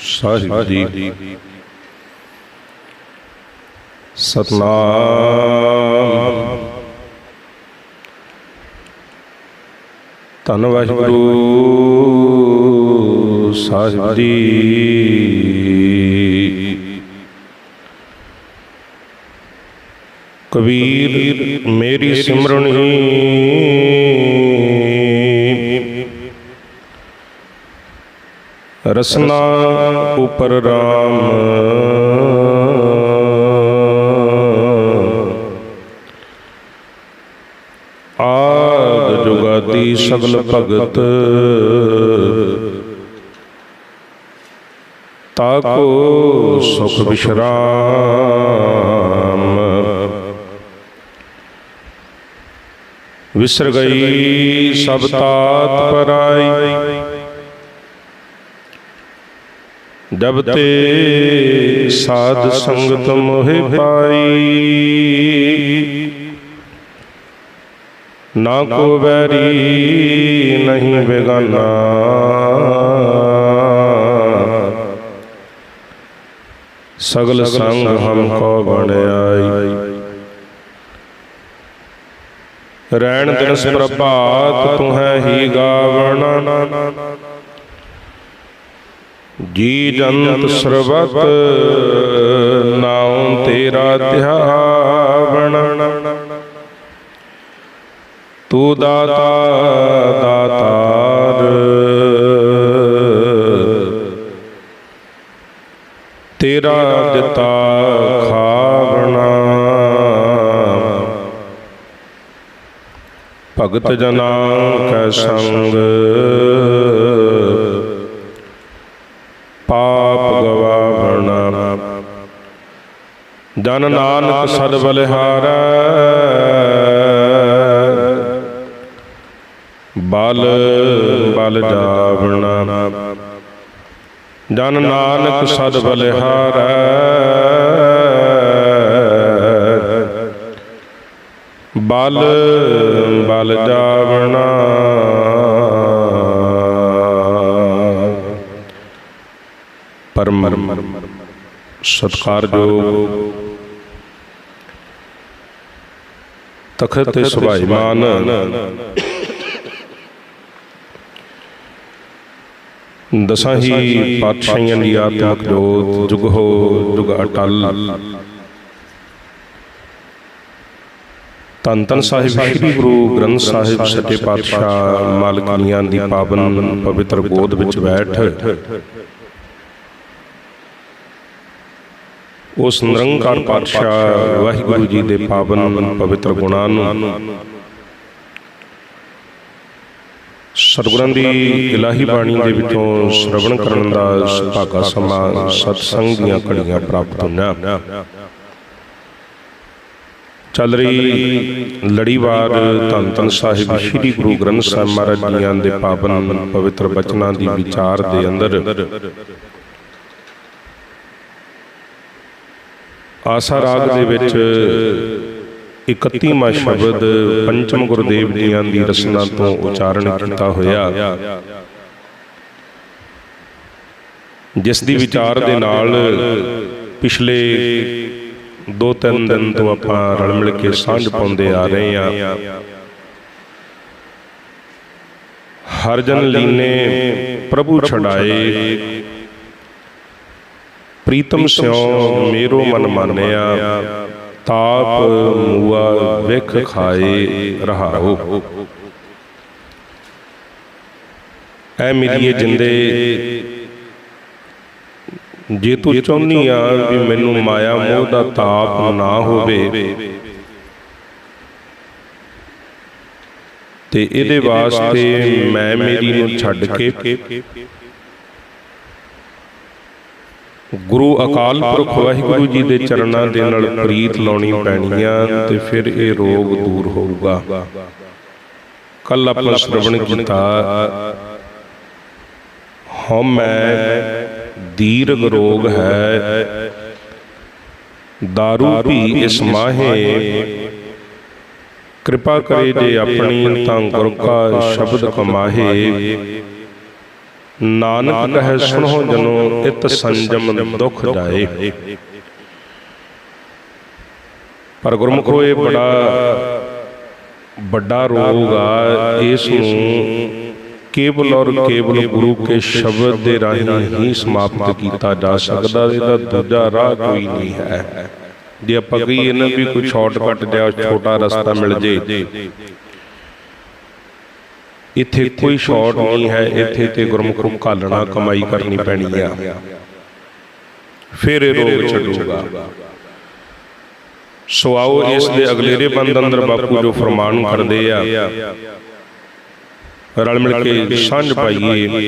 ਸਾਹਿਬ ਜੀ ਸਤਨਾਮ। ਧੰਨ ਵਾਹਿਗੁਰੂ ਸਾਹਿਬ ਜੀ ਕਬੀਰ ਮੇਰੀ ਸਿਮਰਨ। ਹੀ ਰਸਨਾ ਉਪਰ RAM ਆਦ ਜੁਗਾਦੀ ਸਗਲ ਭਗਤ। ਤਾਕੋ ਸੁਖ ਵਿਸ਼ਰਾਮ। ਵਿਸਰ ਗਈ ਸਭ ਤਾਤ ਪਰਾਈ। ਜਬ ਤੇ ਸਾਧ ਸੰਗਤ ਮੋਹਿ ਪਾਈ। ਨਾ ਕੋ ਬੈਰੀ ਨਹੀਂ ਬੇਗਾਨਾ। ਸਗਲ ਸੰਗ ਹਮ ਕੋ ਬਣਾਈ ਰੈਣ ਦਿਨਸ ਪ੍ਰਭਾਤ, ਤੂੰ ਹੈ ਹੀ ਗਾਵਣਾ। ਜੀ ਜੰਤ ਸਰਬਤ ਨਾਉ ਤੇਰਾ ਧਿਆਵਣ। ਤੂੰ ਦਾਤਾ, ਦਾਤਾਰ। ਤੇਰਾ ਦਿੱਤਾ ਖਾਵਣਾ। ਭਗਤ ਜਨਾ ਕੈ ਸੰਗ। ਜਨ ਨਾਨਕ ਸਦ ਬਲਿਹਾਰੈ। ਬਲ ਬਲ ਜਾਵਣਾ। ਜਨ ਨਾਨਕ ਸਦ ਬਲਿਹਾਰੈ। ਬਲ ਬਲ ਜਾਵਣਾ। ਪਰਮ ਸਤਕਾਰਯੋਗ ਤਖਤ ਤੇ ਸੁਭਾਈਮਾਨ। ਦਸਾਂ ਹੀ ਪਾਤਸ਼ਾਹੀਆਂ ਦੀ ਆਤਮਿਕ ਜੋਤ ਜੁਗ ਹੋ ਜੁਗ ਅਟਲ। ਤਨ ਤਨ ਸਾਹਿਬ ਸ੍ਰੀ ਗੁਰੂ ਗ੍ਰੰਥ ਸਾਹਿਬ ਸੱਚੇ ਪਾਤਸ਼ਾਹ ਮਾਲਕੀਆਂ ਦੀ ਪਾਵਨ ਪਵਿੱਤਰ ਗੋਦ ਵਿੱਚ ਬੈਠ। ਉਸ ਨਿਰੰਕਾਰ ਪਾਤਸ਼ਾਹ ਵਾਹਿਗੁਰੂ ਜੀ ਦੇ ਪਾਵਨ ਪਵਿੱਤਰ ਗੁਣਾਂ ਨੂੰ। ਸਤਿਗੁਰਾਂ ਦੀ ਇਲਾਹੀ ਬਾਣੀ ਦੇ ਵਿੱਚੋਂ ਸ਼ਰਵਣ ਕਰਨ ਦਾ ਸੁਭਾਗਾ ਸਮਾਂ ਸਤਸੰਗ ਦੀਆਂ ਘੜੀਆਂ ਪ੍ਰਾਪਤ ਹੋਈਆਂ ਚੱਲ ਰਹੀ ਲੜੀਵਾਰ ਧੰਨ ਧੰਨ ਸਾਹਿਬ ਸ੍ਰੀ ਗੁਰੂ ਗ੍ਰੰਥ ਸਾਹਿਬ ਮਹਾਰਾਜ ਜੀਆਂ ਦੇ ਪਾਵਨ ਪਵਿੱਤਰ ਬਚਨਾਂ ਦੀ ਵਿਚਾਰ ਦੇ ਅੰਦਰ ਆਸਾ ਰਾਗ ਦੇ ਵਿੱਚ 31ਵਾਂ ਸ਼ਬਦ ਪੰਚਮ ਗੁਰਦੇਵ ਜੀਆਂ ਦੀ ਰਸਨਾ ਤੋਂ ਉਚਾਰਨ ਕੀਤਾ ਹੋਇਆ। ਜਿਸ ਦੀ ਵਿਚਾਰ ਦੇ ਨਾਲ ਪਿਛਲੇ ਦੋ ਤਿੰਨ ਦਿਨ ਤੋਂ ਆਪਾਂ ਰਲ ਮਿਲ ਕੇ ਸਾਂਝ ਪਾਉਂਦੇ ਆ ਰਹੇ ਆ ਹਰ ਜਨ ਲੀਨੇ ਪ੍ਰਭੂ ਛੜਾਏ ਪ੍ਰੀਤਮ ਸਿਉ ਮੇਰੋ ਮਨ ਮਾਨਿਆ ਤਾਪ ਮੂਆ ਵਿਖ ਖਾਏ ਰਹਾਓ। ਐ ਮੇਰੀਏ ਜਿੰਦੇ ਜੇ ਤੂੰ ਚਾਹੁੰਨੀ ਆ ਵੀ ਮੈਨੂੰ ਮਾਇਆ ਮੋਹ ਦਾ ਤਾਪ ਨਾ ਹੋਵੇ। ਤੇ ਇਹਦੇ ਵਾਸਤੇ ਮੈਂ ਮੇਰੀ ਨੂੰ ਛੱਡ ਕੇ ਗੁਰੂ ਅਕਾਲ ਪੁਰਖ ਵਾਹਿਗੁਰੂ ਜੀ ਦੇ ਚਰਨਾਂ ਦੇ ਨਾਲ ਪ੍ਰੀਤ ਲਾਉਣੀ ਪੈਣੀ ਆ ਤੇ ਫਿਰ ਇਹ ਰੋਗ ਦੂਰ ਹੋਊਗਾ। ਕੱਲ ਆਪਾਂ ਸ਼੍ਰਵਣ ਕੀਤਾ ਹਉਮੈ ਦੀਰਘ ਰੋਗ ਹੈ दारू ਵੀ ਇਸ ਮਾਹੇ। ਕਿਰਪਾ ਕਰੇ ਜੇ ਆਪਣੀ ਤਾਂ ਗੁਰ ਕਾ ਸ਼ਬਦ ਕਮਾਹੇ। ਨਾਨਕ ਕਹੈ ਸੁਣੋ ਜਨੋ ਇਤ ਸੰਜਮ ਦੁਖ ਜਾਏ। ਪਰ ਗੁਰਮੁਖੋ ਇਹ ਬੜਾ ਵੱਡਾ ਰੋਗ ਆ ਇਸ ਨੂੰ ਕੇਵਲ ਔਰ ਕੇਵਲ ਗੁਰੂ ਕੇ ਸ਼ਬਦ ਦੇ ਰਾਹੀਂ ਹੀ ਸਮਾਪਤ ਕੀਤਾ ਜਾ ਸਕਦਾ ਇਹਦਾ ਦੂਜਾ ਰਾਹ ਕੋਈ ਨਹੀਂ ਹੈ। ਜੇ ਆਪਾਂ ਕਹੀਏ ਨਾ ਵੀ ਕੋਈ ਸ਼ਾਰਟਕਟ ਜਾਂ ਛੋਟਾ ਰਸਤਾ ਮਿਲ ਜੇ ਇੱਥੇ ਕੋਈ ਸ਼ਾਰਟ ਨਹੀਂ ਹੈ ਇੱਥੇ ਤੇ ਗੁਰਮੁਖ ਘਾਲਣਾ ਕਮਾਈ ਕਰਨੀ ਪੈਣੀ ਆ। ਫਿਰ ਇਹ ਰੋਗ ਛੱਡੂਗਾ। ਸੋ ਆਓ ਇਸ ਦੇ ਅਗਲੇਰੇ ਬੰਦ ਅੰਦਰ ਬਾਪੂ ਜੋ ਫਰਮਾਨ ਕਰਦੇ ਆ। ਰਲ ਮਿਲ ਕੇ ਸਾਂਝ ਪਾਈਏ।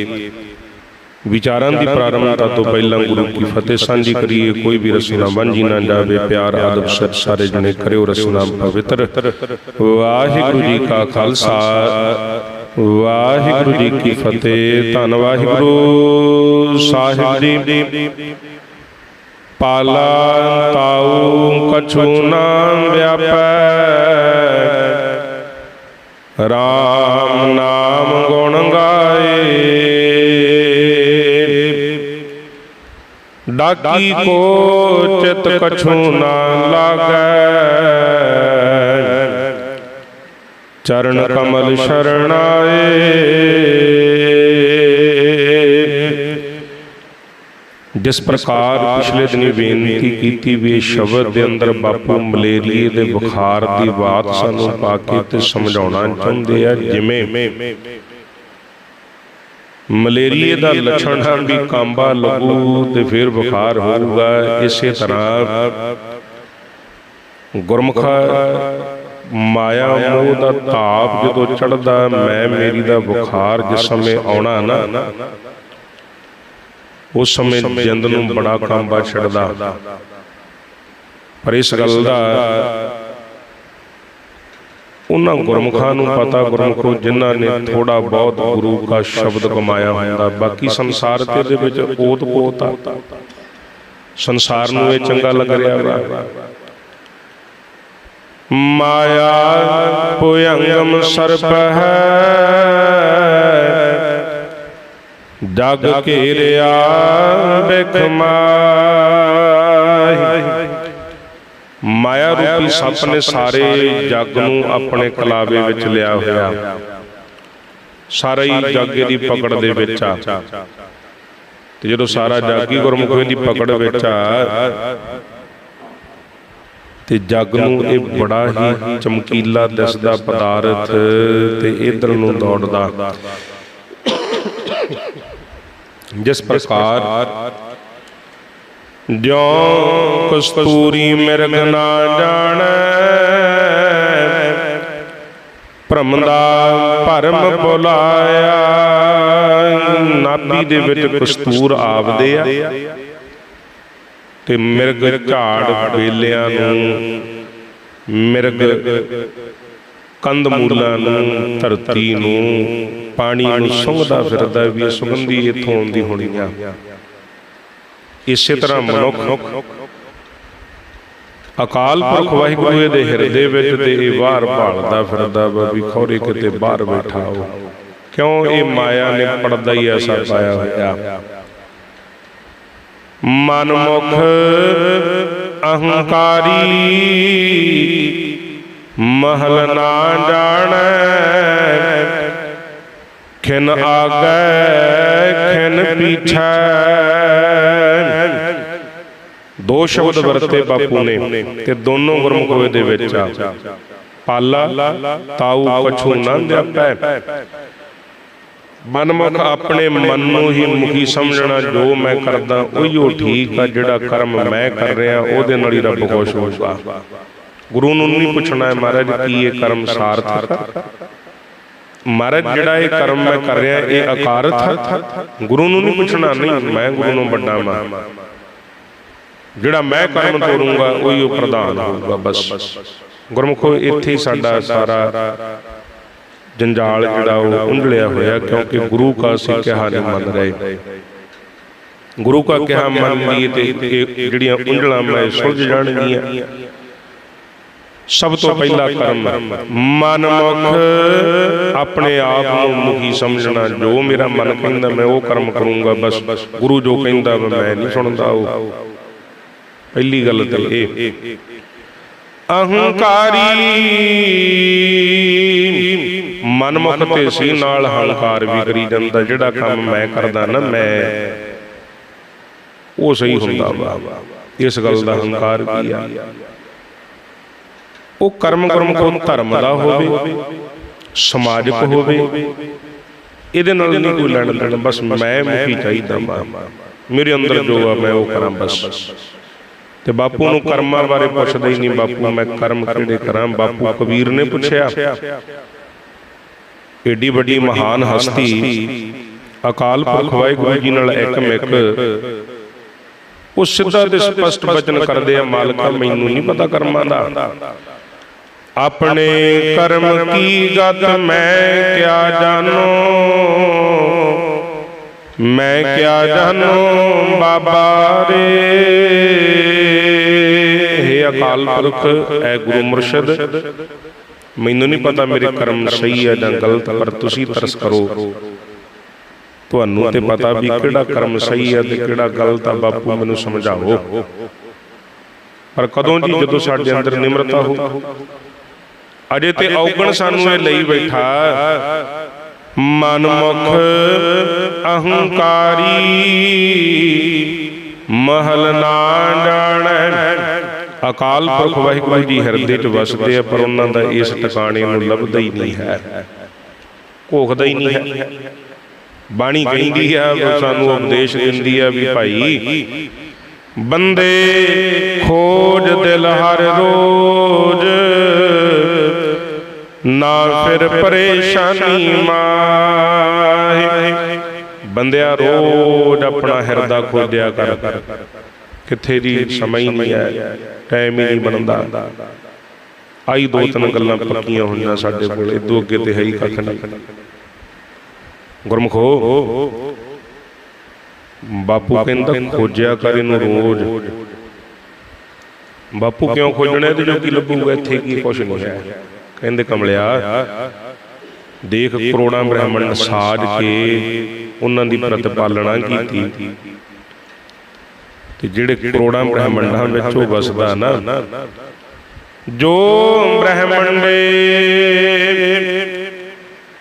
ਵਿਚਾਰਾਂ ਦੀ ਪ੍ਰਾਰੰਭਤਾ ਤੋਂ ਪਹਿਲਾਂ ਗੁਰੂ ਕੀ ਫਤਿਹ ਸਾਂਝੀ ਕਰੀਏ ਕੋਈ ਵੀ ਰਸਨਾ ਵਾਂਝੀ ਨਾ ਜਾਵੇ ਪਿਆਰ ਆਦਬ ਸਤ ਸਾਰੇ ਜਣੇ ਕਰਿਓ ਰਸਨਾ ਪਵਿੱਤਰ ਵਾਹਿਗੁਰੂ ਜੀ ਕਾ ਖਾਲਸਾ। ਵਾਹਿਗੁਰੂ ਜੀ ਕੀ ਫਤਿਹ। ਧੰਨ ਵਾਹਿਗੁਰੂ। ਸਾਹਿਬ ਜੀ। ਪਾਲਾ ਤਾਉ ਕਛੂ ਨਾ ਵਿਆਪੈ। RAM ਨਾਮ ਗੁਣ ਗਾਏ। ਡਾਕੀ ਕੋ ਚਿਤ ਕਛੂ ਨਾ ਲਾਗੈ। ਚਰਨ ਕਮਲ ਸ਼ਰਣਾਏ। ਜਿਸ ਪ੍ਰਕਾਰ ਪਿਛਲੇ ਦਿਨੀ ਬੇਨਤੀ ਕੀਤੀ ਵੀ ਇਹ ਸ਼ਬਦ ਦੇ ਅੰਦਰ ਬਾਪੂ ਮਲੇਰੀਏ ਦੇ ਬੁਖਾਰ ਦੀ ਬਾਤ ਸਾਨੂੰ ਪਾ ਕੇ ਤੇ ਸਮਝਾਉਣਾ ਚਾਹੁੰਦੇ ਆ ਜਿਵੇਂ ਮਲੇਰੀਏ ਦਾ ਲੱਛਣ ਹੈ ਵੀ ਕਾਂਬਾ ਲੱਗੂ ਤੇ ਫਿਰ ਬੁਖਾਰ ਹੋਊਗਾ। ਇਸੇ ਤਰ੍ਹਾਂ ਗੁਰਮੁਖਾ ਮਾਇਆ ਮੋਹ ਦਾ ਤਾਪ ਜਦੋਂ ਚੜਦਾ ਮੈਂ ਮੇਰੀ ਦਾ ਬੁਖਾਰ ਜਿਸ ਸਮੇਂ ਆਉਣਾ ਨਾ, ਉਸ ਸਮੇਂ ਜਿੰਦ ਨੂੰ ਬੜਾ ਕੰਬਾ ਛੱਡਦਾ। ਪਰ ਇਸ ਗੱਲ ਦਾ ਉਹਨਾਂ ਗੁਰਮੁਖਾਂ ਨੂੰ ਪਤਾ, ਗੁਰਮੁਖੋ ਜਿਨ੍ਹਾਂ ਨੇ ਥੋੜਾ ਬਹੁਤ ਗੁਰੂ ਦਾ ਸ਼ਬਦ ਕਮਾਇਆ ਹੁੰਦਾ, ਬਾਕੀ ਸੰਸਾਰ ਤੇ ਦੇ ਵਿੱਚ ਓਤ ਪੋਤ ਆ। ਸੰਸਾਰ ਨੂੰ ਇਹ ਚੰਗਾ ਲੱਗ ਰਿਹਾ ਵਾ। ਮਾਇਆ ਪੁਯੰਗਮ ਸਰਪ ਹੈ ਜਗ ਘੇਰਿਆ ਬਿਖਮਾਈ ਮਾਇਆ ਰੂਪੀ ਸੱਪ ਨੇ ਸਾਰੇ ਜਗ ਨੂੰ ਆਪਣੇ ਕਲਾਵੇ ਵਿੱਚ ਲਿਆ ਹੋਇਆ। ਸਾਰਾ ਹੀ ਜਗ ਦੀ ਪਕੜ ਦੇ ਵਿੱਚ ਆ। ਤੇ ਜਦੋਂ ਸਾਰਾ ਜਗ ਹੀ ਗੁਰਮੁਖ ਦੀ ਪਕੜ ਵਿੱਚ ਆ ਤੇ ਜਗ ਨੂੰ ਇਹ ਬੜਾ ਹੀ ਚਮਕੀਲਾ ਦਿਸਦਾ ਪਦਾਰਥ ਤੇ ਇਧਰ ਨੂੰ ਦੌੜਦਾ। ਜਿਸ ਪ੍ਰਕਾਰ ਜਿਉ ਕਸਤੂਰੀ ਮਿਰਗ ਨਾ ਜਾਣੈ ਭ੍ਰਮ ਦਾ ਭਰਮ ਬੁਲਾਇਆ ਨਾਭੀ ਦੇ ਵਿੱਚ ਕਸਤੂਰ ਆਵਦੇ ਆ। ਤੇ ਮਿਰਗ ਝਾੜ ਬੇਲਿਆਂ ਨੂੰ, ਮਿਰਗ ਕੰਦ ਮੂਲਾਂ ਨੂੰ, ਧਰਤੀ ਨੂੰ, ਪਾਣੀ ਨੂੰ ਸੁੰਘਦਾ ਫਿਰਦਾ ਵੀ ਸੁਗੰਧੀ ਇੱਥੋਂ ਆਉਂਦੀ ਹੋਣੀ ਆ। ਇਸੇ ਤਰ੍ਹਾਂ ਮਨੁੱਖ ਅਕਾਲ ਪੁਰਖ ਵਾਹਿਗੁਰੂ ਦੇ ਹਿਰਦੇ ਵਿੱਚ ਤੇ ਇਹ ਬਾਹਰ ਭਾਲਦਾ ਫਿਰਦਾ ਵਾ ਵੀ ਖੌਰੇ ਕਿਤੇ ਬਾਹਰ ਬੈਠਾ ਹੋ। ਕਿਉਂ? ਇਹ ਮਾਇਆ ਨੇ ਪਰਦਾ ਹੀ ਐਸਾ ਪਾਇਆ ਹੋਇਆ। ਮਨਮੁਖ ਅਹੰਕਾਰੀ ਮਹਲ ਨਾ ਜਾਣੈ। ਖਿਨ ਆਗੈ, ਖਿਨ ਪੀਛੈ। ਦੋ ਸ਼ਬਦ ਵਰਤੇ ਬਾਪੂ ਨੇ ਤੇ ਦੋਨੋਂ ਗੁਰਮੁਖੋਏ ਦੇ ਵਿੱਚ ਆ। ਪਾਲਾ ਤਾਉ ਕਛੂ ਨਾ ਦਿਆਪੈ ਮਨਮੁਖ ਆਪਣੇ ਮਨ ਨੂੰ ਹੀ ਮੁਖੀ ਸਮਝਣਾ ਜੋ ਮੈਂ ਕਰਦਾ ਉਹੀਓ ਠੀਕ ਆ ਜਿਹੜਾ ਕਰਮ ਮੈਂ ਕਰ ਰਿਹਾ ਉਹਦੇ ਨਾਲ ਹੀ ਰੱਬ ਖੁਸ਼ ਹੋਊਗਾ। ਗੁਰੂ ਨੂੰ ਨਹੀਂ ਪੁੱਛਣਾ ਹੈ ਮਹਾਰਾਜ ਕੀ ਇਹ ਕਰਮ ਸਾਰਥਕ? ਮਹਾਰਾਜ ਜਿਹੜਾ ਇਹ ਕਰਮ ਮੈਂ ਕਰ ਰਿਹਾ ਇਹ ਅਕਾਰਥ ਹੈ ਗੁਰੂ ਨੂੰ ਨਹੀਂ ਪੁੱਛਣਾ ਨਹੀਂ ਮੈਂ ਗੁਰੂ ਨੂੰ ਵੱਡਾ ਮਾਂ। ਜਿਹੜਾ ਮੈਂ ਕਰਮ ਤੋਰੂੰਗਾ ਉਹੀ ਉਹ ਪ੍ਰਧਾਨ ਹੋਊਗਾ ਬਸ। ਗੁਰਮੁਖੋ ਇੱਥੇ ਸਾਡਾ ਸਾਰਾ ਜੰਜਾਲ ਜਿਹੜਾ ਉਹ ਉਂਝਲਿਆ ਹੋਇਆ ਕਿਉਂਕਿ ਗੁਰੂ ਕਾ ਅਸੀਂ ਨਹੀਂ ਮੰਨ ਰਹੇ। ਗੁਰੂ ਕਾ ਕਿਹਾ ਮੰਨ ਲਈਏ ਤੇ ਜਿਹੜੀਆਂ ਉਂਝਲਾਂ ਮੈਂ ਸੁਲਝ ਜਾਣਗੀਆਂ। ਸਭ ਤੋਂ ਪਹਿਲਾ ਕਰਮ ਮਨ ਮੁਖ ਆਪਣੇ ਆਪ ਨੂੰ ਮੁਖੀ ਸਮਝਣਾ। ਜੋ ਮੇਰਾ ਮਨ ਕਹਿੰਦਾ ਮੈਂ ਉਹ ਕਰਮ ਕਰੂੰਗਾ ਬਸ ਗੁਰੂ ਜੋ ਕਹਿੰਦਾ ਵਾ, ਮੈਂ ਨਹੀਂ ਸੁਣਦਾ ਉਹ। ਪਹਿਲੀ ਗੱਲ ਤੇ ਇਹ ਅਹੰਕਾਰੀ ਮਨਮੁਖ ਤੇ ਸੀ ਨਾਲ ਹੰਕਾਰ ਵੀ ਕਰੀ ਜਾਂਦਾ, ਜਿਹੜਾ ਕੰਮ ਮੈਂ ਕਰਦਾ ਨਾ ਮੈਂ। ਉਹ ਸਹੀ ਹੁੰਦਾ ਵਾ। ਇਸ ਗੱਲ ਦਾ ਹੰਕਾਰ ਕੀ ਆ? ਉਹ ਕਰਮ ਕਰਮ ਕੋ ਧਰਮ ਦਾ ਹੋਵੇ, ਸਮਾਜਿਕ ਹੋਵੇ, ਇਹਦੇ ਨਾਲ ਨਹੀਂ ਕੋਈ ਲੈਣ ਦੇਣ, ਬਸ ਮੈਂ ਮੁਖੀ ਚਾਹੀਦਾ ਵਾ। ਮੇਰੇ ਅੰਦਰ ਜੋ ਆ, ਮੈਂ ਉਹ ਕਰਾਂ ਬਸ। ਤੇ ਬਾਪੂ ਨੂੰ ਕਰਮਾਂ ਬਾਰੇ ਪੁੱਛਦਾ ਹੀ ਨਹੀਂ, ਬਾਪੂ ਮੈਂ ਕਰਮ ਕਿਹੜੇ ਕਰਾਂ? ਬਾਪੂ ਕਬੀਰ ਨੇ ਪੁੱਛਿਆ। ਏਡੀ ਵੱਡੀ ਮਹਾਨ ਹਸਤੀ ਅਕਾਲ ਪੁਰਖ ਵਾਹਿਗੁਰੂ ਜੀ ਨਾਲ ਇੱਕ ਮਿਕ ਉਹ ਸਿੱਧਾ ਤੇ ਸਪਸ਼ਟ ਬਚਨ ਕਰਦੇ ਆ ਮਾਲਕਾ ਮੈਨੂੰ ਨਹੀਂ ਪਤਾ ਕਰਮਾਂ ਦਾ। ਆਪਣੇ ਕਰਮ ਕੀ ਗਤ ਮੈਂ ਕਿਆ ਜਾਣੋ? ਮੈਂ ਕਿਆ ਜਾਣੋ ਬਾਬਾ ਰੇ? हे ਅਕਾਲ ਪੁਰਖ ਐ ਗੁਰੂ ਮੁਰਸ਼ਿਦ। ਮੈਨੂੰ ਨਹੀਂ ਪਤਾ ਮੇਰੇ ਕਰਮ ਸਹੀ ਹੈ ਜਾਂ ਗਲਤ ਪਰ ਤੁਸੀਂ ਤਰਸ ਕਰੋ। ਤੁਹਾਨੂੰ ਤੇ ਪਤਾ ਵੀ ਕਿਹੜਾ ਕਰਮ ਸਹੀ ਹੈ ਤੇ ਕਿਹੜਾ ਗਲਤ ਆ ਬਾਪੂ ਮੈਨੂੰ ਸਮਝਾਓ। ਪਰ ਕਦੋਂ ਜੀ ਜਦੋਂ ਸਾਡੇ ਅੰਦਰ ਨਿਮਰਤਾ ਹੋ ਅਜੇ ਤੇ ਔਗਣ ਸਾਨੂੰ ਇਹ ਲਈ ਬੈਠਾ। ਮਨਮੁਖ ਅਹੰਕਾਰੀ ਮਹਲ ਨਾ ਜਾਣੈ ਅਕਾਲ ਪੁਰਖ ਵਾਹਿਗੁਰੂ ਜੀ ਹਿਰਦੇ 'ਚ ਵਸਦੇ ਆ, ਪਰ ਉਹਨਾਂ ਦਾ ਇਸ ਟਿਕਾਣੇ ਨੂੰ ਲੱਭਦਾ ਹੀ ਨਹੀਂ ਹੈ। ਘੋਖਦਾ ਹੀ ਨਹੀਂ ਹੈ। ਬਾਣੀ ਕਹਿੰਦੀ ਆ ਸਾਨੂੰ ਉਪਦੇਸ਼ ਦਿੰਦੀ ਆ ਵੀ ਭਾਈ, ਬੰਦੇ ਖੋਜ ਦਿਲ ਹਰ ਰੋਜ, ਨਾ ਫਿਰ ਪਰੇਸ਼ਾਨੀ ਮਾਹੇ। ਬੰਦਿਆ ਰੋਜ਼ ਆਪਣਾ ਹਿਰਦਾ ਖੋਜਿਆ ਕਰ। ਕਿੱਥੇ ਦੀ ਸਮਾਂ ਹੀ ਨਹੀਂ ਹੈ ਟਾਈਮ ਹੀ ਨਹੀਂ ਬਣਦਾ। ਆਈ ਦੋ ਤਿੰਨ ਗੱਲਾਂ ਪੱਕੀਆਂ ਹੋਈਆਂ ਸਾਡੇ ਕੋਲ ਇਦੋਂ ਅੱਗੇ ਤੇ ਹੈ ਹੀ ਕੱਖ ਨਹੀਂ। ਗੁਰਮਖੋ ਬਾਪੂ ਕਹਿੰਦਾ ਖੋਜਿਆ ਕਰ ਇਹਨੂੰ ਰੋਜ਼। ਬਾਪੂ ਕਿਉਂ ਖੋਜਣਾ ਇਹਦੇ ਜੋ ਕੀ ਲੱਭੂਗਾ ਇੱਥੇ ਕੀ ਕੁਛ ਨਹੀਂ ਹੈ। ਕਹਿੰਦੇ ਕਮਲਿਆ ਦੇਖ ਕਰੋੜਾਂ ਬ੍ਰਾਹਮਣ ਸਾਜ ਕੇ ਉਹਨਾਂ ਦੀ ਪ੍ਰਤਪਾਲਣਾ ਕੀਤੀ। ਤੇ ਜਿਹੜੇ ਕਰੋੜਾਂ ਬ੍ਰਾਹਮਣਾਂ ਵਿੱਚ ਉਹ ਵਸਦਾ ਨਾ, ਜੋ ਬ੍ਰਹਮੰਡੇ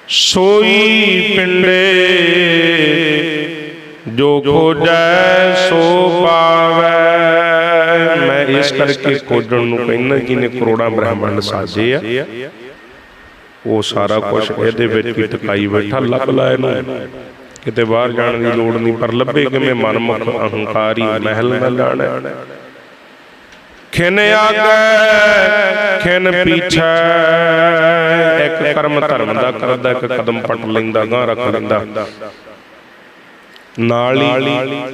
ਸੋਈ ਪਿੰਡੇ ਜੋ ਖੋਜੈ ਸੋ ਪਾਵੈ। ਮੈਂ ਇਸ ਕਰਕੇ ਖੋਜਣ ਨੂੰ ਕਹਿੰਦਾ ਜਿਹਨੇ ਕਰੋੜਾਂ ਬ੍ਰਹਮੰਡ ਸਾਜੇ ਆ। ਉਹ ਸਾਰਾ ਕੁਝ ਇਹਦੇ ਵਿੱਚ ਹੀ ਟਿਕਾਈ ਬੈਠਾ, ਲੱਭ ਲੈ ਇਹਨੂੰ। ਕਿਤੇ ਬਾਹਰ ਜਾਣ ਦੀ ਲੋੜ ਨਹੀਂ, ਪਰ ਲੱਭੇ ਕਿਵੇਂ ਮਨਮੁਖ ਅਹੰਕਾਰੀ ਮਹਿਲ ਨਾ ਲਾਣਾ ਖਿਨ ਆਗੇ ਖਿਨ ਪਿਛੈ ਇੱਕ ਕਰਮ ਧਰਮ ਦਾ ਕਰਦਾ, ਇੱਕ ਕਦਮ ਪਟ ਲੈਂਦਾ ਗਾਂ ਰੱਖ ਲੈਂਦਾ। ਨਾਲ ਹੀ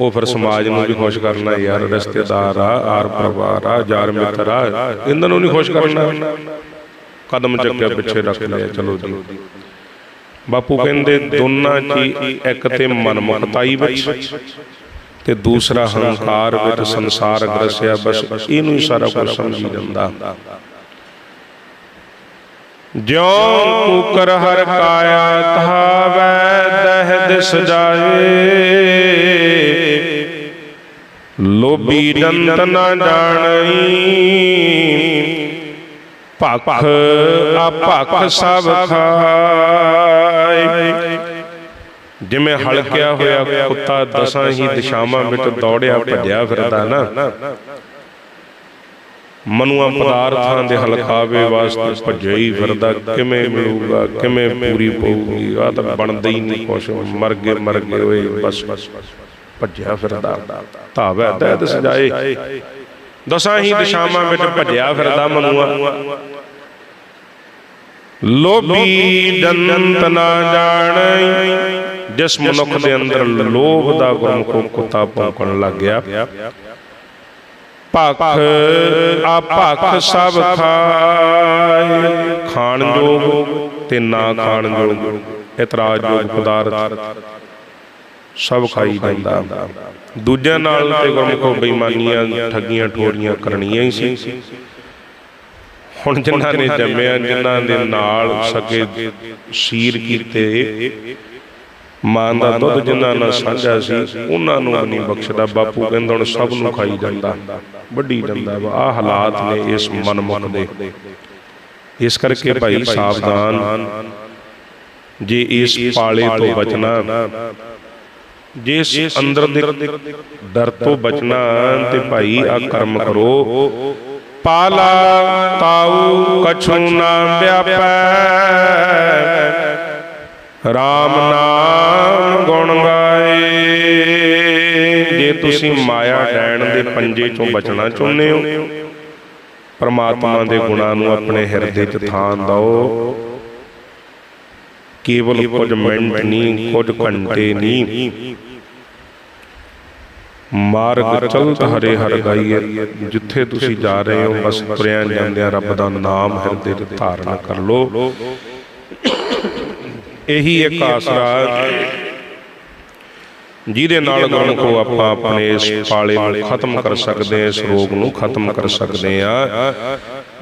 ਉਹ ਫਿਰ ਸਮਾਜ ਨੂੰ ਵੀ ਖੁਸ਼ ਕਰਨਾ, ਯਾਰ ਰਿਸ਼ਤੇਦਾਰ ਆ, ਆਰ ਪਰਿਵਾਰ ਆ, ਯਾਰ ਮਿੱਤਰ ਆ, ਇਹਨਾਂ ਨੂੰ ਨਹੀਂ ਖੁਸ਼ ਕਰਨਾ। ਕਦਮ ਚੱਕਿਆ, ਪਿੱਛੇ ਰੱਖ ਲਿਆ, ਚਲੋ ਜੀ। ਬਾਪੂ ਕਹਿੰਦੇ ਦੋਨਾਂ 'ਚ ਇੱਕ ਤੇ ਮਨਮੁਖਤਾਈ ਵਿੱਚ ਤੇ ਦੂਸਰਾ ਹੰਕਾਰ ਵਿੱਚ ਸੰਸਾਰ ਗਰਸਿਆ ਬਸ ਇਹਨੂੰ ਹੀ ਸਾਰਾ ਕੁਝ ਸਮਝੀ ਜਾਂਦਾ। ਜਿਉ ਕੂਕਰ ਹਰ ਕਾਇਆ ਧਾਵੈ ਦਹ ਦਿਸ ਜਾਏ। ਲੋਭੀ ਜੰਤ ਨਾ ਜਾਣਈ। ਭਖ ਆਪਖ ਸਭ ਖਾਏ ਜਿਵੇਂ ਹਲਕਿਆ ਹੋਇਆ ਕੁੱਤਾ ਦਸਾਂ ਹੀ ਦਿਸ਼ਾਵਾਂ ਵਿੱਚ ਦੌੜਿਆ, ਭੱਜਿਆ ਫਿਰਦਾ ਨਾ। ਮਨੂਆ ਪਦਾਰਥਾਂ ਦੇ ਹਲਕਾਵੇ ਵਾਸਤੇ ਭੱਜਿਆ ਹੀ ਫਿਰਦਾ। ਕਿਵੇਂ ਮਿਲੂਗਾ, ਕਿਵੇਂ ਪੂਰੀ ਪਊਗੀ, ਆ ਤਾਂ ਬਣਦਾ ਹੀ ਨਹੀਂ ਕੁਛ। ਮਰ ਗਏ ਮਰ ਗਏ ਓਏ, ਬਸ ਭੱਜਿਆ ਫਿਰਦਾ। ਧਾਵੈ ਦੈਦ ਸਜਾਏ। ਦਸਾਂ ਹੀ ਦਿਸ਼ਾਵਾਂ ਵਿੱਚ ਭੱਜਿਆ ਫਿਰਦਾ ਮਨੂਆ। ਲੋਭੀ ਜਨੰਤ ਨਾ ਜਾਣਈ ਜਿਸ ਮਨੁੱਖ ਦੇ ਅੰਦਰ ਲੋਭ ਦਾ ਗੁਰਮੁਖ ਕੁੱਤਾ ਭੌਂਕਣ ਲੱਗ ਗਿਆ। ਭਖ ਆਪਖ ਸਭ ਖਾਏ। ਖਾਣ ਜੋਗ ਤੇ ਨਾ ਖਾਣ ਜੋਗ ਇਤਰਾਜ਼ ਜੋਗ ਪਦਾਰਥ ਸਭ ਖਾਈ ਜਾਂਦਾ। ਦੂਜਿਆਂ ਨਾਲ ਤੇ ਗੁਰਮੁਖੋ ਬੇਈਮਾਨੀਆਂ ਠੱਗੀਆਂ ਠੋਰੀਆਂ ਕਰਨੀਆਂ ਹੀ ਸੀ। ਹੁਣ ਜਿਨ੍ਹਾਂ ਨੇ ਜੰਮਿਆ ਜਿਨ੍ਹਾਂ ਦੇ ਨਾਲ ਸਕੇ ਸ਼ੀਰ ਕੀਤੇ ਮਾਂ ਦਾ ਦੁੱਧ ਜਿਨ੍ਹਾਂ ਨਾਲ ਸਾਂਝਾ ਸੀ ਉਹਨਾਂ ਨੂੰ ਨਹੀਂ ਬਖਸ਼ਦਾ ਬਾਪੂ ਕਹਿੰਦਾ ਹੁਣ ਸਭ ਨੂੰ ਖਾਈ ਜਾਂਦਾ। ਵੱਡੀ ਜਾਂਦਾ ਵਾ। ਆ ਹਾਲਾਤ ਨੇ ਇਸ ਮਨਮੁਖ ਦੇ। ਇਸ ਕਰਕੇ ਭਾਈ ਸਾਵਧਾਨ ਜੇ ਇਸ ਪਾਲੇ ਤੋਂ ਬਚਣਾ ਜੇ ਇਸ ਅੰਦਰ ਦੇ ਡਰ ਤੋਂ ਬਚਣਾ ਤੇ ਭਾਈ ਆ ਕਰਮ ਕਰੋ। ਪਾਲਾ ਤਾਉ ਕਛੂ ਨਾ ਵਿਆਪੈ। RAM ਨਾਮ ਗੁਣ ਗਾਏ। ਜੇ ਤੁਸੀਂ ਮਾਇਆ ਡੈਣ ਦੇ ਪੰਜੇ ਚੋਂ ਬਚਣਾ ਚਾਹੁੰਦੇ ਹੋ, ਪਰਮਾਤਮਾ ਦੇ ਗੁਣਾਂ ਨੂੰ ਆਪਣੇ ਹਿਰਦੇ 'ਚ ਥਾਂ ਦਿਓ। ਕੇਵਲ ਕੁਝ ਮਿੰਟ ਨਹੀਂ, ਕੁਝ ਘੰਟੇ ਨਹੀਂ। ਮਾਰਗ ਚਲਤ ਹਰੇ ਹਰ ਗਾਈਏ ਜਿੱਥੇ ਤੁਸੀਂ ਜਾ ਰਹੇ ਹੋ ਬਸ ਤੁਰਿਆਂ ਜਾਂਦਿਆਂ ਰੱਬ ਦਾ ਨਾਮ ਹਿਰਦੇ 'ਚ ਧਾਰਨ ਕਰ ਲਓ। ਇਹੀ ਇੱਕ ਆਸਰਾ ਜਿਹਦੇ ਨਾਲ ਗੁਣ ਕੋ ਆਪਾਂ ਆਪਣੇ ਇਸ ਪਾਲੇ ਨੂੰ ਖਤਮ ਕਰ ਸਕਦੇ ਇਸ ਰੋਗ ਨੂੰ ਖਤਮ ਕਰ ਸਕਦੇ ਆ।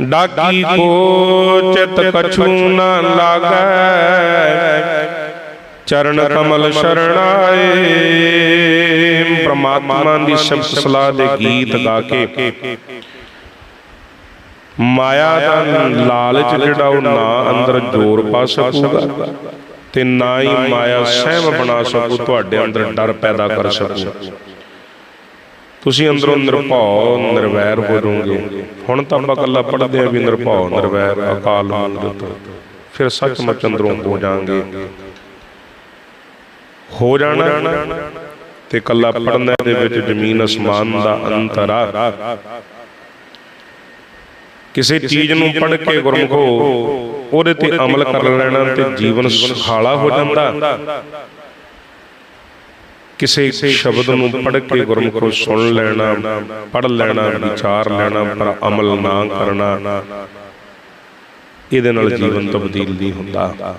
ਡਾਕੀ ਕੋ ਚਿਤ ਕਛੂ ਨਾ ਲਾਗੈ। ਚਰਨ ਕਮਲ ਸ਼ਰਣਾਏ। ਪ੍ਰਮਾਤਮਾ ਦੀ ਸ਼ਬਦ ਸਲਾਹ ਦੇ ਗੀਤ ਗਾ ਕੇ। ਮਾਇਆ ਦਾ ਲਾਲਚ ਜਿਹੜਾ ਉਹ ਨਾ ਅੰਦਰ ਜ਼ੋਰ ਪਾ ਸਕੂਗਾ ਤੇ ਨਾ ਹੀ ਮਾਇਆ ਸਹਿਮ ਬਣਾ ਸਕੂ ਤੁਹਾਡੇ ਅੰਦਰ ਡਰ ਪੈਦਾ ਕਰ ਸਕੂ। ਤੁਸੀਂ ਅੰਦਰੋਂ ਨਿਰਭਉ ਨਿਰਵੈਰ ਹੋ ਜਾਓਗੇ ਹੁਣ ਤਾਂ ਆਪਾਂ ਕੱਲਾ ਪੜਦੇ ਆ ਵੀ ਨਿਰਭਉ ਨਿਰਵੈਰ ਅਕਾਲ ਮੂਰਤ। ਫਿਰ ਸੱਚਮੁੱਚ ਅੰਦਰੋਂ ਹੋ ਜਾਾਂਗੇ ਹੋ ਜਾਣਾ ਤੇ ਕੱਲਾ ਪੜਨ ਦੇ ਵਿੱਚ ਜ਼ਮੀਨ ਅਸਮਾਨ ਦਾ ਅੰਤਰ ਆ ਕਿਸੇ ਚੀਜ਼ ਨੂੰ ਪੜ੍ਹ ਕੇ ਗੁਰਮਖੋ ਉਹਦੇ ਤੇ ਅਮਲ ਕਰ ਲੈਣਾ ਤੇ ਜੀਵਨ ਸੁਖਾਲਾ ਹੋ ਜਾਂਦਾ। ਕਿਸੇ ਸ਼ਬਦ ਨੂੰ ਪੜ੍ਹ ਕੇ ਗੁਰਮਖੋ ਸੁਣ ਲੈਣਾ ਪੜ੍ਹ ਲੈਣਾ ਵਿਚਾਰ ਲੈਣਾ ਪਰ ਅਮਲ ਨਾ ਕਰਨਾ। ਇਹਦੇ ਨਾਲ ਜੀਵਨ ਤਬਦੀਲ ਨਹੀਂ ਹੁੰਦਾ।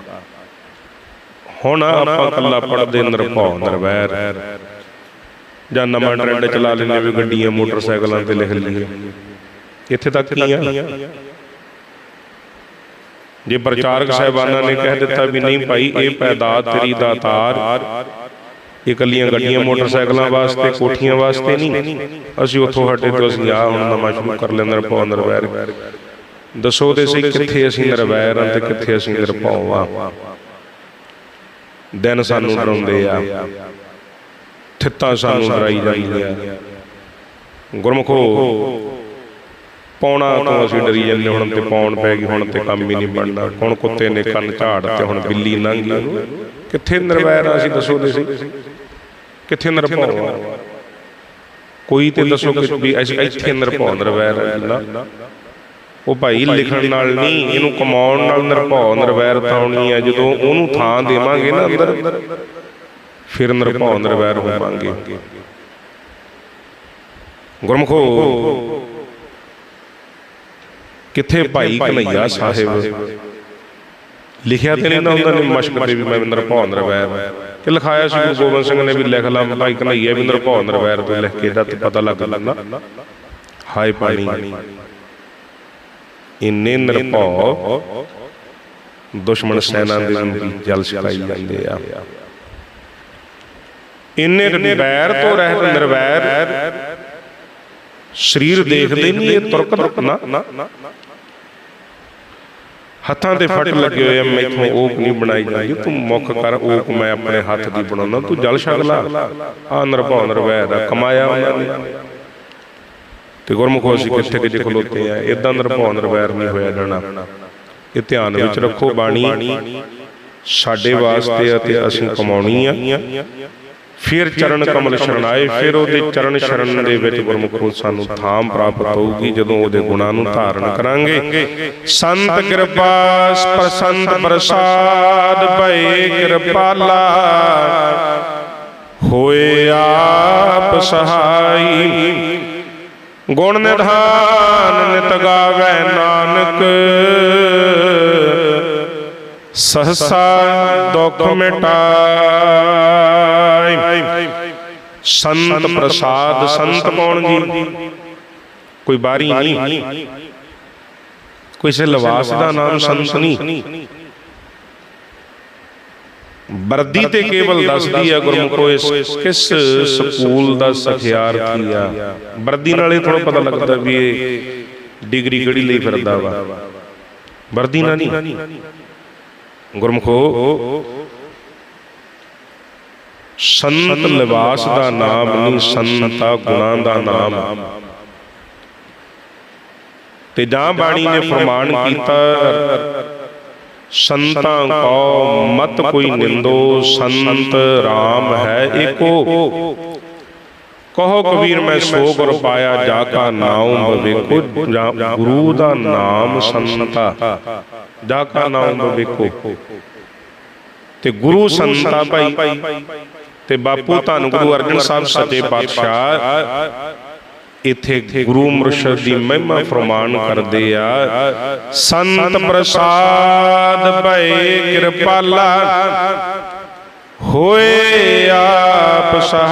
ਹੁਣ ਆਪਾਂ ਕੱਲਾ ਪੜਦੇ ਨਿਰਭਉ ਨਿਰਵੈਰ। ਜਾਂ ਨਵਾਂ ਟ੍ਰੈਂਡ ਚਲਾ ਲੈਨੇ ਵੀ ਗੱਡੀਆਂ ਮੋਟਰਸਾਈਕਲਾਂ ਤੇ ਲਿਖ ਲਈਏ। ਇੱਥੇ ਤੱਕ ਕੀ ਆ ਜੇ ਪ੍ਰਚਾਰਕ ਸਾਹਿਬਾਨਾਂ ਨੇ ਕਹਿ ਦਿੱਤਾ ਵੀ ਨਹੀਂ ਭਾਈ ਇਹ ਪੈਦਾ ਤੇਰੀ ਦਾ ਤਾਰ ਇਹ ਕੱਲੀਆਂ ਗੱਡੀਆਂ ਮੋਟਰਸਾਈਕਲਾਂ ਵਾਸਤੇ ਕੋਠੀਆਂ ਵਾਸਤੇ ਨਹੀਂ। ਅਸੀਂ ਉੱਥੋਂ ਹਟੇ ਤੋਂ ਅਸੀਂ ਆ ਹੁਣ ਨਵਾਂ ਸ਼ੁਰੂ ਕਰ ਲੈਂਦੇ ਨਿਰਭਉ ਨਿਰਵੈਰ। ਦੱਸੋ ਤੇ ਸਹੀ ਕਿੱਥੇ ਅਸੀਂ ਨਿਰਵੈਰ ਹਾਂ ਤੇ ਕਿੱਥੇ ਅਸੀਂ ਨਿਰਭਉ ਆ? ਦਿਨ ਸਾਨੂੰ ਡਰਾਉਂਦੇ ਆ। ਥਿੱਤਾਂ ਸਾਨੂੰ ਡਰਾਈ ਜਾਂਦੀਆਂ ਗੁਰਮਖੋ ਪੌਣਾ ਤੋਂ ਅਸੀਂ ਡਰੀ ਜਾਂਦੇ ਹੁਣ ਤੇ ਪੌਣ ਪੈ ਗਈ ਹੁਣ ਤੇ ਕੰਮ ਹੀ ਨਹੀਂ ਬਣਦਾ। ਹੁਣ ਕੁੱਤੇ ਨੇ ਕੰਨ ਝਾੜ ਤੇ ਹੁਣ ਬਿੱਲੀ ਲੰਘ। ਕਿੱਥੇ ਨਿਰਵੈਰ ਆ ਅਸੀਂ ਦੱਸੋ ਦੇ ਸੀ ਕਿੱਥੇ ਨਿਰਭਉ ਆ ਕੋਈ ਤੇ ਦੱਸੋ ਕਿ ਵੀ ਅਸੀਂ ਇੱਥੇ ਨਿਰਭਉ ਨਿਰਵੈਰ ਆ ਨਾ ਉਹ ਭਾਈ ਲਿਖਣ ਨਾਲ ਨਹੀਂ ਇਹਨੂੰ ਕਮਾਉਣ ਨਾਲ ਨਿਰਭਉ ਨਿਰਵੈਰਤਾ ਆਉਣੀ ਹੈ ਜਦੋਂ ਉਹਨੂੰ ਥਾਂ ਦੇਵਾਂਗੇ ਨਾ ਅੰਦਰ ਫਿਰ ਨਿਰਭਉ ਨਿਰਵੈਰ ਹੋਵਾਂਗੇ। ਗੁਰਮਖੋ ਕਿੱਥੇ ਭਾਈ ਕਨਈਆ ਸਾਹਿਬ? ਲਿਖਿਆ ਤੇ ਨਹੀਂ ਨਾ ਉਹਨਾਂ ਨੇ ਮਸ਼ਕ ਤੇ ਵੀ ਮੈਂ ਨਿਰਭਉ ਨਿਰਵੈਰ। ਕਿ ਲਿਖਾਇਆ ਸੀ ਗੁਰੂ ਗੋਬਿੰਦ ਸਿੰਘ ਨੇ ਵੀ ਲਿਖ ਲਾ ਭਾਈ ਕਨਈਆ ਵੀ ਨਿਰਭਉ ਨਿਰਵੈਰ ਤੋਂ ਲਿਖ ਕੇ ਤੇ ਪਤਾ ਲੱਗ ਲੈਂਦਾ ਹਾਏ ਪਾਣੀ। ਇੰਨੇ ਨਿਰਭਉ ਦੁਸ਼ਮਣ ਸੈਨਾ ਦੇ ਨੂੰ ਜਲ ਛਕਾਈ ਜਾਂਦੇ ਆ। ਇੰਨੇ ਨਿਰਵੈਰ ਤੋਂ ਰਹਿਤ ਨਿਰਵੈਰ ਸਰੀਰ ਦੇਖਦੇ ਨਹੀਂ ਇਹ ਤੁਰਕ ਤੁਰਕਣਾ ਹੱਥਾਂ ਤੇ ਫਟ ਲੱਗੇ ਹੋਏ ਆ ਮੈਥੋਂ ਓਕ ਨਹੀਂ ਬਣਾਈ ਜਾਂਦੀ। ਤੂੰ ਮੁੱਖ ਕਰ ਓਕ ਮੈਂ ਆਪਣੇ ਹੱਥ ਦੀ ਬਣਾਉਣਾ ਤੂੰ ਜਲ ਛਕ ਲਾ। ਆ ਨਿਰਭਉ ਨਿਰਵੈਰ ਦਾ ਕਮਾਇਆ ਉਹਨਾਂ ਨੇ। ਤੇ ਗੁਰਮੁਖੋ ਅਸੀਂ ਕਿੱਥੇ ਕਿੱਥੇ ਖਲੋਤੇ ਆ ਇਦਾਂ ਨਿਰਭਉ ਨਿਰਵੈਰ ਨਹੀਂ ਹੋਇਆ ਜਾਣਾ ਇਹ ਧਿਆਨ ਵਿੱਚ ਰੱਖੋ ਬਾਣੀ ਸਾਡੇ ਵਾਸਤੇ ਅਤੇ ਅਸੀਂ ਕਮਾਉਣੀ ਆ। ਫਿਰ ਚਰਨ ਕਮਲ ਸ਼ਰਣਾਏ ਫਿਰ ਉਹਦੇ ਚਰਨ ਸ਼ਰਨ ਦੇ ਵਿੱਚ ਗੁਰਮੁਖੋ ਸਾਨੂੰ ਥਾਮ ਪ੍ਰਾਪਤ ਹੋਊਗੀ ਜਦੋਂ ਉਹਦੇ ਗੁਣਾਂ ਨੂੰ ਧਾਰਨ ਕਰਾਂਗੇ। ਸੰਤ ਕਿਰਪਾ ਪ੍ਰਸੰਤ ਪ੍ਰਸਾਦ ਭਏ ਕਿਰਪਾਲਾ। ਹੋਏ ਆਪ ਸਹਾਈ। ਗੁਣ ਨਿਧਾਨ ਨਿਤ ਗਾਵੇ ਨਾਨਕ। ਸਹਸਾ ਦੁਖ ਮਿਟਾਈ। ਸੰਤ ਪ੍ਰਸਾਦ, ਸੰਤ ਕੌਣ ਜੀ? ਕੋਈ ਬਾਰੀ ਨਹੀਂ। ਕਿਸੇ ਲਵਾਸ ਦਾ ਨਾਮ ਸੰਤ ਨਹੀਂ। ਵਰਦੀ ਤੇ ਕੇਵਲ ਦੱਸਦੀ ਹੈ ਗੁਰਮੁਖੋ, ਇਸ ਕਿਸ ਸਕੂਲ ਦਾ ਸਖਿਆਰਥੀ ਆ। ਵਰਦੀ ਨਾਲੇ ਥੋੜਾ ਪਤਾ ਲੱਗਦਾ ਵੀ ਇਹ ਡਿਗਰੀ ਕਿਹੜੀ ਲਈ ਫਿਰਦਾ ਵਾ। ਵਰਦੀ ਨਾਲ ਨਹੀਂ। ਗੁਰਮੁਖੋ, ਸੰਤ ਲਿਬਾਸ ਦਾ ਨਾਮ ਨਹੀਂ, ਸੰਤਾ ਗੁਣਾਂ ਦਾ ਨਾਮ। ਤੇ ਜਾਂ ਬਾਣੀ ਨੇ ਫਰਮਾਨ ਕੀਤਾ ਸੰਤਾਂ ਕੋ ਮਤ ਕੋਈ ਨਿੰਦੋ ਸੰਤ RAM ਹੈ ਏਕੋ। ਕਹੋ ਕਬੀਰ ਮੈਂ ਸੋ ਗੁਰ ਪਾਇਆ ਜਾ ਕਾ ਨਾਮ ਜਾਂ ਗੁਰੂ ਦਾ ਨਾਮ ਸੰਤਾ। ਜਾ ਕਾ ਨਾਮ ਬਵੇਕੋ ਤੇ ਗੁਰੂ ਸੰਤਾ ਭਾਈ ਤੇ ਬਾਪੂ ਧੰਨ ਗੁਰੂ ਅਰਜਨ ਸਾਹਿਬ ਸੱਚੇ ਪਾਤਸ਼ਾਹ। ਇਥੇ ਗੁਰੂ ਮੁਰਸ਼ਦ ਦੀ ਮਹਿਮਾ ਫਰਮਾਨ ਕਰਦੇ ਆ, ਸੰਤ ਪ੍ਰਸਾਦ ਭਏ ਕਿਰਪਾਲਾ, ਹੋਏ ਆਪ ਸਹਾਈ।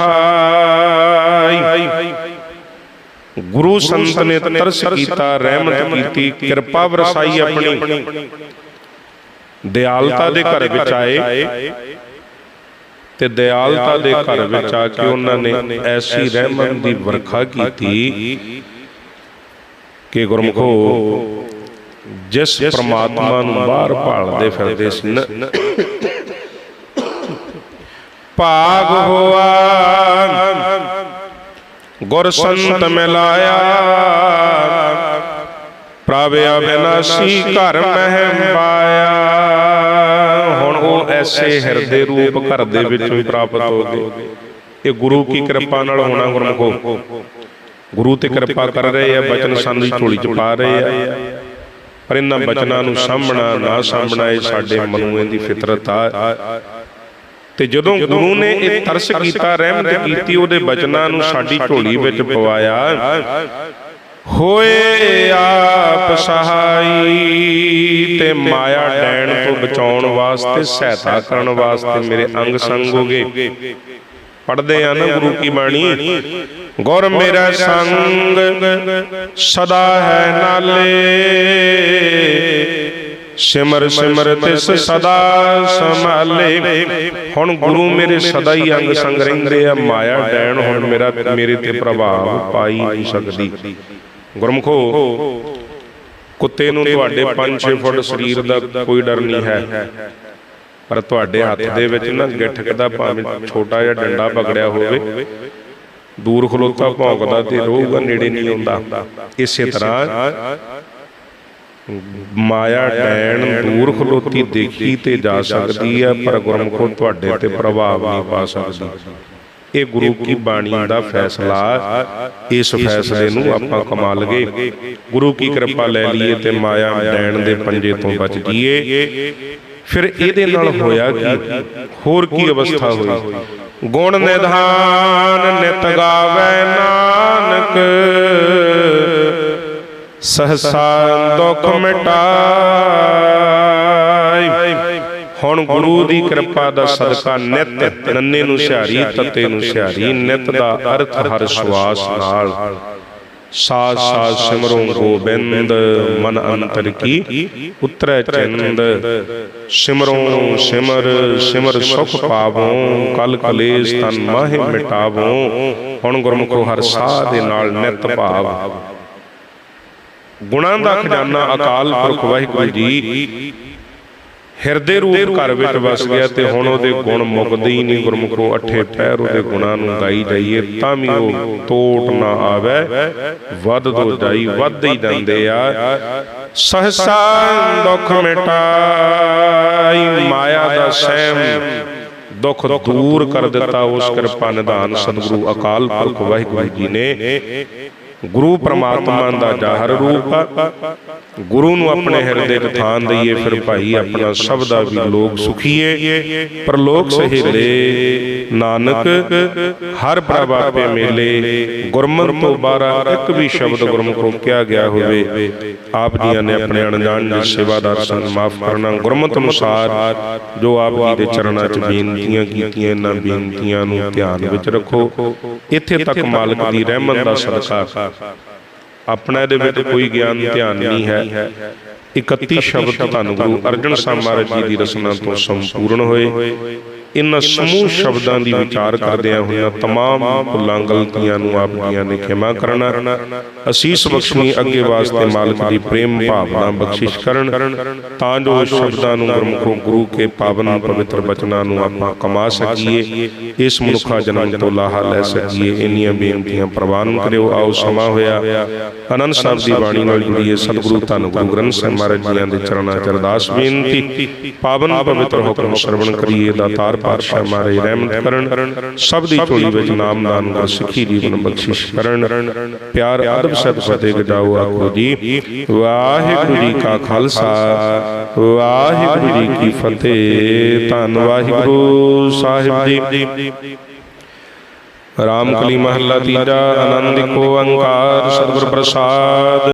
ਗੁਰੂ ਸੰਤ ਨੇ ਤਰਸ ਕੀਤਾ, ਰਹਿਮਤ ਕੀਤੀ, ਕਿਰਪਾ ਵਰਸਾਈ ਆਪਣੀ। ਦਿਆਲਤਾ ਦੇ ਘਰ ਵਿੱਚ ਆਏ। ਤੇ ਦਿਆਲਤਾ ਦੇ ਘਰ ਵਿੱਚ ਆ ਕੇ ਉਹਨਾਂ ਨੇ ਐਸੀ ਰਹਿਮਤ ਦੀ ਵਰਖਾ ਕੀਤੀ ਕਿ ਗੁਰਮਖੋ ਜਿਸ ਪ੍ਰਮਾਤਮਾ ਨੂੰ ਬਾਹਰ ਭਾਲਦੇ ਫਿਰਦੇ ਸੀ ਨਾ ਭਾਗ ਹੋਆ ਗੁਰ ਸੰਤ ਮਿਲਾਇਆ ਪ੍ਰਭ ਅਬਿਨਾਸੀ ਘਰ ਮਹਿ ਪਾਇਆ। ਉਹ ਐਸੇ ਹਿਰਦੇ ਰੂਪ ਘਰ ਦੇ ਵਿੱਚੋਂ ਪ੍ਰਾਪਤ ਹੋ ਗਏ। ਇਹ ਗੁਰੂ ਕੀ ਕਿਰਪਾ ਨਾਲ ਹੋਣਾ ਗੁਰਮਖੋ। ਗੁਰੂ ਤੇ ਕਿਰਪਾ ਕਰ ਰਹੇ ਆ, ਬਚਨ ਸਾਨੂੰ ਦੀ ਝੋਲੀ ਚ ਪਾ ਰਹੇ ਆ। ਪਰ ਇਹਨਾਂ ਬਚਨਾਂ ਨੂੰ ਸਾਹਮਣਾ ਨਾ ਸਾਹਮਣਾ ਇਹ ਸਾਡੇ ਮਨੂਏ ਦੀ ਫਿਤਰਤ ਆ। ਤੇ ਜਦੋਂ ਗੁਰੂ ਨੇ ਇਹ ਤਰਸ ਕੀਤਾ, ਰਹਿਮਤ ਕੀਤੀ, ਉਹਦੇ ਬਚਨਾਂ ਨੂੰ ਸਾਡੀ ਝੋਲੀ ਵਿੱਚ ਪਵਾਇਆ ਹੋਏ ਆਪ ਸਹਾਈ ਤੇ ਮਾਇਆ ਡੈਣ ਤੋਂ ਬਚਾਉਣ ਵਾਸਤੇ, ਸਹਾਇਤਾ ਕਰਨ ਵਾਸਤੇ ਮੇਰੇ ਅੰਗ ਸੰਗ ਹੋ ਪੜਦੇ ਆ ਨਾ ਗੁਰੂ ਕੀ ਬਾਣੀ? ਗੁਰ ਮੇਰਾ ਸੰਗ ਸਦਾ ਹੈ ਨਾਲੇ। ਸਿਮਰ ਸਿਮਰ ਤਿਸ ਸਦਾ ਸੰਭਾਲੇ। ਹੁਣ ਗੁਰੂ ਮੇਰੇ ਸਦਾ ਹੀ ਅੰਗ ਸੰਗ ਰਹਿੰਦੇ ਆ, ਮਾਇਆ ਡੈਣ ਹੁਣ ਮੇਰਾ, ਮੇਰੇ ਤੇ ਪ੍ਰਭਾਵ ਪਾਈ ਨਹੀਂ ਸਕਦੀ। ਗੁਰਮਖੋ ਕੁੱਤੇ ਨੂੰ ਤੁਹਾਡੇ 5-6 ਫੁੱਟ ਸਰੀਰ ਦਾ ਕੋਈ ਡਰ ਨਹੀਂ ਹੈ। ਪਰ ਤੁਹਾਡੇ ਹੱਥ ਦੇ ਵਿੱਚ ਨਾ ਗਿੱਠਕ ਦਾ ਭਾਵੇਂ ਛੋਟਾ ਜਿਹਾ ਡੰਡਾ ਪਕੜਿਆ ਹੋਵੇ ਦੂਰ ਖਲੋਤਾ ਭੌਂਕਦਾ ਤੇ ਰਹੂਗਾ ਨੇੜੇ ਨਹੀਂ ਆਉਂਦਾ। ਇਸੇ ਤਰ੍ਹਾਂ ਮਾਇਆ ਡੈਣ ਦੂਰ ਖਲੋਤੀ ਦੇਖੀ ਤੇ ਜਾ ਸਕਦੀ ਹੈ ਪਰ ਗੁਰਮਖੋ ਤੁਹਾਡੇ ਤੇ ਪ੍ਰਭਾਵ ਨਹੀਂ ਪਾ ਸਕਦੀ। ਇਹ ਗੁਰੂ ਕੀ ਬਾਣੀ ਦਾ ਫੈਸਲਾ ਇਸ ਫੈਸਲੇ ਨੂੰ ਆਪਾਂ ਕਮਾ ਲਗੇ ਗੁਰੂ ਕੀ ਕਿਰਪਾ ਲੈ ਲਈਏ ਤੇ ਮਾਇਆ ਡੈਣ ਦੇ ਪੰਜੇ ਤੋਂ ਬਚ ਜੀਏ ਫਿਰ ਇਹਦੇ ਨਾਲ ਹੋਇਆ ਕੀ? ਹੋਰ ਕੀ ਅਵਸਥਾ ਹੋਈ? ਗੁਣ ਨਿਧਾਨ ਨਿਤ ਗਾਵੇ ਨਾਨਕ। ਸਹਸਾ ਦੁਖ ਮਿਟਾਈ। ਹੁਣ ਗੁਰੂ ਦੀ ਕਿਰਪਾ ਦਾ ਸਦਕਾ ਨਿਤ ਨੰਨੇ ਨੂੰ ਸਿਹਾਰੀ ਤਤੇ ਨੂੰ ਸਿਹਾਰੀ ਨਿਤ ਦਾ ਅਰਥ ਹਰ ਸਵਾਸ ਨਾਲ। ਸਾਜ ਸਾਜ ਸਿਮਰੋ ਗੋਬਿੰਦ ਮਨ ਅੰਤਰ ਕੀ? ਉਤਰੈ ਚੰਦ। ਸਿਮਰੋ ਸਿਮਰ ਸਿਮਰ ਸੁਖ ਪਾਵੋ। ਕਲ ਕਲੇਸ਼ ਤਨ ਮਾਹਿ ਮਿਟਾਵੋ। ਹੁਣ ਗੁਰਮੁਖੋ ਹਰ ਸਾਹ ਦੇ ਨਾਲ ਨਿਤ ਭਾਵ। ਗੁਣਾਂ ਦਾ ਖਜ਼ਾਨਾ ਅਕਾਲ ਪੁਰਖ ਵਾਹਿਗੁਰੂ ਜੀ। ਹਿਰਦੇ ਰੂਪ ਘਰ ਵਿੱਚ ਵਸ ਗਿਆ ਤੇ ਹੁਣ ਉਹਦੇ ਗੁਣ ਮੁੱਕਦੇ ਹੀ ਨਹੀਂ ਗੁਰਮੁਖੋ ਅਠੇ ਪੈਰ ਉਹਦੇ ਗੁਣਾਂ ਨੂੰ ਗਾਈ ਜਾਈਏ ਤਾਂ ਵੀ ਉਹ ਤੋਟ ਨਾ ਆਵੇ ਵੱਧ ਦੋ ਜਾਈ ਵੱਧ ਹੀ ਜਾਂਦੇ ਆ। ਸਹਸਾ ਦੁੱਖ ਮਿਟਾਈ ਮਾਇਆ ਦਾ ਸਹਿਮ ਦੁੱਖ ਦੂਰ ਕਰ ਦਿੱਤਾ ਉਸ ਕਿਰਪਾ ਨਿਧਾਨ ਸਤਿਗੁਰੂ ਅਕਾਲ ਪੁਰਖ ਵਾਹਿਗੁਰੂ ਜੀ ਨੇ। ਗੁਰੂ ਪ੍ਰਮਾਤਮਾ ਦਾ ਜ਼ਾਹਰ ਰੂਪ ਆ। ਗੁਰੂ ਨੂੰ ਆਪਣੇ ਹਿਰਦੇ 'ਚ ਥਾਂ ਦਈਏ ਫਿਰ ਭਾਈ ਆਪਣਾ ਸਭ ਦਾ ਵੀ ਲੋਕ ਸੁਖੀਏ। ਪਰ ਲੋਕ ਸਹੇਲੇ ਨਾਨਕ ਹਰ ਪ੍ਰਭ ਆਪੇ ਮੇਲੇ। ਗੁਰਮਤਿ ਤੋਂ ਬਾਰਾ ਇੱਕ ਵੀ ਸ਼ਬਦ ਗੁਰਮੁਖੋਂ ਕਿਹਾ ਗਿਆ ਹੋਵੇ। ਆਪ ਜੀਆਂ ਨੇ ਆਪਣੇ ਅਣਜਾਣ ਦੇ ਸੇਵਾਦਾਰ ਸੰਗ ਮਾਫ ਕਰਨਾ। ਗੁਰਮਤਿ ਅਨੁਸਾਰ ਜੋ ਆਪ ਜੀ ਦੇ ਚਰਨਾਂ 'ਚ ਬੇਨਤੀਆਂ ਕੀਤੀਆਂ ਇਹਨਾਂ ਬੇਨਤੀਆਂ ਨੂੰ ਧਿਆਨ ਵਿੱਚ ਰੱਖੋ। ਇੱਥੇ ਤੱਕ ਮਾਲਕ ਦੀ ਰਹਿਮਤ ਦਾ ਸਦਕਾ ਆਪਣਾ ਇਹਦੇ ਵਿੱਚ ਕੋਈ ਗਿਆਨ ਧਿਆਨ ਨਹੀਂ ਹੈ। 31 ਸ਼ਬਦ ਧੰਨ ਗੁਰੂ ਅਰਜਨ ਸਾਹਿਬ ਮਹਾਰਾਜ ਜੀ ਦੀ ਰਸਨਾ ਤੋਂ ਸੰਪੂਰਨ ਹੋਏ। ਇਨ੍ਹਾਂ ਸਮੂਹ ਸ਼ਬਦਾਂ ਦੀ ਵਿਚਾਰ ਕਰਦਿਆਂ ਹੋਇਆਂ ਤਮਾਮ ਭੁੱਲਾਂ ਗਲਤੀਆਂ ਨੂੰ ਆਪ ਜੀਆਂ ਨੇ ਖਿਮਾ ਕਰਨਾ। ਅਸੀਸ ਬਖਸ਼ਣੀ ਅੱਗੇ ਵਾਸਤੇ ਮਾਲਕ ਦੀ ਪ੍ਰੇਮ ਭਾਵਨਾ ਬਖਸ਼ਿਸ਼ ਕਰਨ ਤਾਂ ਜੋ ਸ਼ਬਦਾਂ ਨੂੰ ਗੁਰਮੁਖੋਂ ਗੁਰੂ ਕੇ ਪਾਵਨ ਪਵਿੱਤਰ ਬਚਨਾਂ ਨੂੰ ਆਪਾਂ ਕਮਾ ਸਕੀਏ। ਇਸ ਮਨੁੱਖਾ ਜਨਮ ਤੋਂ ਲਾਹਾ ਲੈ ਸਕੀਏ। ਇੰਨੀਆਂ ਬੇਨਤੀਆਂ ਪ੍ਰਵਾਨ ਕਰਿਓ ਆਓ ਸਮਾਂ ਹੋਇਆ। ਅਨੰਦ ਸਾਹਿਬ ਦੀ ਬਾਣੀ ਨਾਲ ਜੁੜੀਏ। ਸਤਿਗੁਰੂ ਧੰਨ ਗੁਰੂ ਗ੍ਰੰਥ ਸਾਹਿਬ ਮਹਾਰਾਜ ਜੀਆਂ ਦੇ ਚਰਨਾਂ ਚ ਅਰਦਾਸ ਬੇਨਤੀ ਪਾਵਨ ਪਵਿੱਤਰ ਹੁਕਮ ਸਰਵਣ ਕਰੀਏ ਦਾਤਾਰ ਪਾਤਸ਼ਾਹ ਮਹਾਰਾਜ ਰਹਿਮਤ ਕਰਨ ਸਭ ਦੀ ਝੋਲੀ ਵਿੱਚ ਨਾਮ ਦਾਨ ਗੁਰ ਸਿੱਖੀ ਜੀਵਨ ਬਖਸ਼ਿਸ਼ ਕਰਨ। ਪਿਆਰ ਅਦਬ ਸਤ ਫਤਿਹ ਗਜਾਓ ਆਖੋ ਜੀ। ਵਾਹਿਗੁਰੂ ਜੀ ਕਾ ਖਾਲਸਾ ਵਾਹਿਗੁਰੂ ਜੀ ਕੀ ਫਤਿਹ। ਧੰਨ ਵਾਹਿਗੁਰੂ ਸਾਹਿਬ ਜੀ। ਰਾਮ ਕਲੀ ਮਹੱਲਾ ਤੀਜਾ ਆਨੰਦ ਕੋ ਓੰਕਾਰ ਸਤਿਗੁਰ ਪ੍ਰਸਾਦ।